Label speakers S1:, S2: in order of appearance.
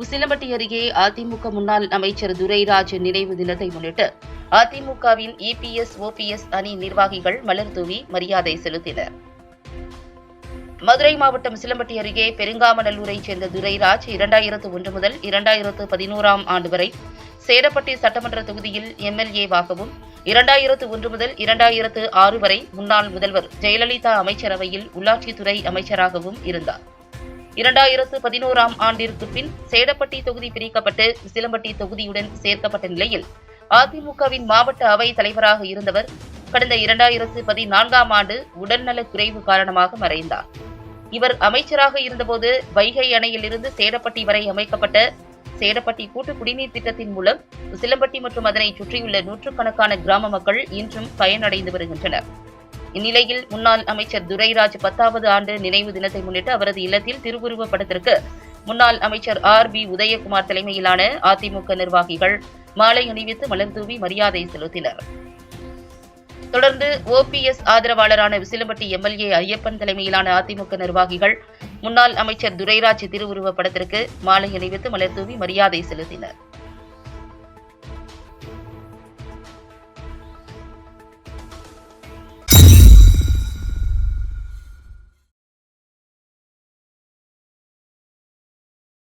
S1: உசிலம்பட்டி அருகே அதிமுக முன்னாள் அமைச்சர் துரைராஜ் நினைவு தினத்தை முன்னிட்டு அதிமுகவின் இபிஎஸ் ஓபிஎஸ் அணி நிர்வாகிகள் மலர் தூவி மரியாதை செலுத்தினர். மதுரை மாவட்டம் சிலம்பட்டி அருகே பெருங்காமநல்லூரைச் சேர்ந்த துரைராஜ் இரண்டாயிரத்து ஒன்று முதல் இரண்டாயிரத்து பதினோராம் ஆண்டு வரை சேரப்பட்டி சட்டமன்ற தொகுதியில் எம்எல்ஏவாகவும் இரண்டாயிரத்து ஒன்று முதல் இரண்டாயிரத்து ஆறு வரை முன்னாள் முதல்வர் ஜெயலலிதா அமைச்சரவையில் உள்ளாட்சித்துறை அமைச்சராகவும் இருந்தார். இரண்டாயிரத்து பதினோராம் ஆண்டிற்கு பின் சேடப்பட்டி தொகுதி பிரிக்கப்பட்டு சிலம்பட்டி தொகுதியுடன் சேர்க்கப்பட்ட நிலையில் அதிமுகவின் மாவட்ட அவை தலைவராக இருந்தவர் கடந்த இரண்டாயிரத்து பதினான்காம் ஆண்டு உடல்நலக் குறைவு காரணமாக மறைந்தார். இவர் அமைச்சராக இருந்தபோது வைகை அணையிலிருந்து சேடப்பட்டி வரை அமைக்கப்பட்ட சேடப்பட்டி கூட்டு குடிநீர் திட்டத்தின் மூலம் சிலம்பட்டி மற்றும் அதனை சுற்றியுள்ள நூற்றுக்கணக்கான கிராம மக்கள் இன்றும் பயனடைந்து வருகின்றனர். இந்நிலையில் முன்னாள் அமைச்சர் துரைராஜ் பத்தாவது ஆண்டு நினைவு தினத்தை முன்னிட்டு அவரது இல்லத்தில் திருவுருவ படத்திற்கு முன்னாள் அமைச்சர் ஆர் பி உதயகுமார் தலைமையிலான அதிமுக நிர்வாகிகள் மாலை அணிவித்து மலர்தூவி மரியாதை செலுத்தினர். தொடர்ந்து ஓபிஎஸ் ஆதரவாளரான விசிலம்பட்டி எம்எல்ஏ ஐயப்பன் தலைமையிலான அதிமுக நிர்வாகிகள் முன்னாள் அமைச்சர் துரைராஜ் திருவுருவ படத்திற்கு மாலை அணிவித்து மலர்தூவி மரியாதை செலுத்தினர்.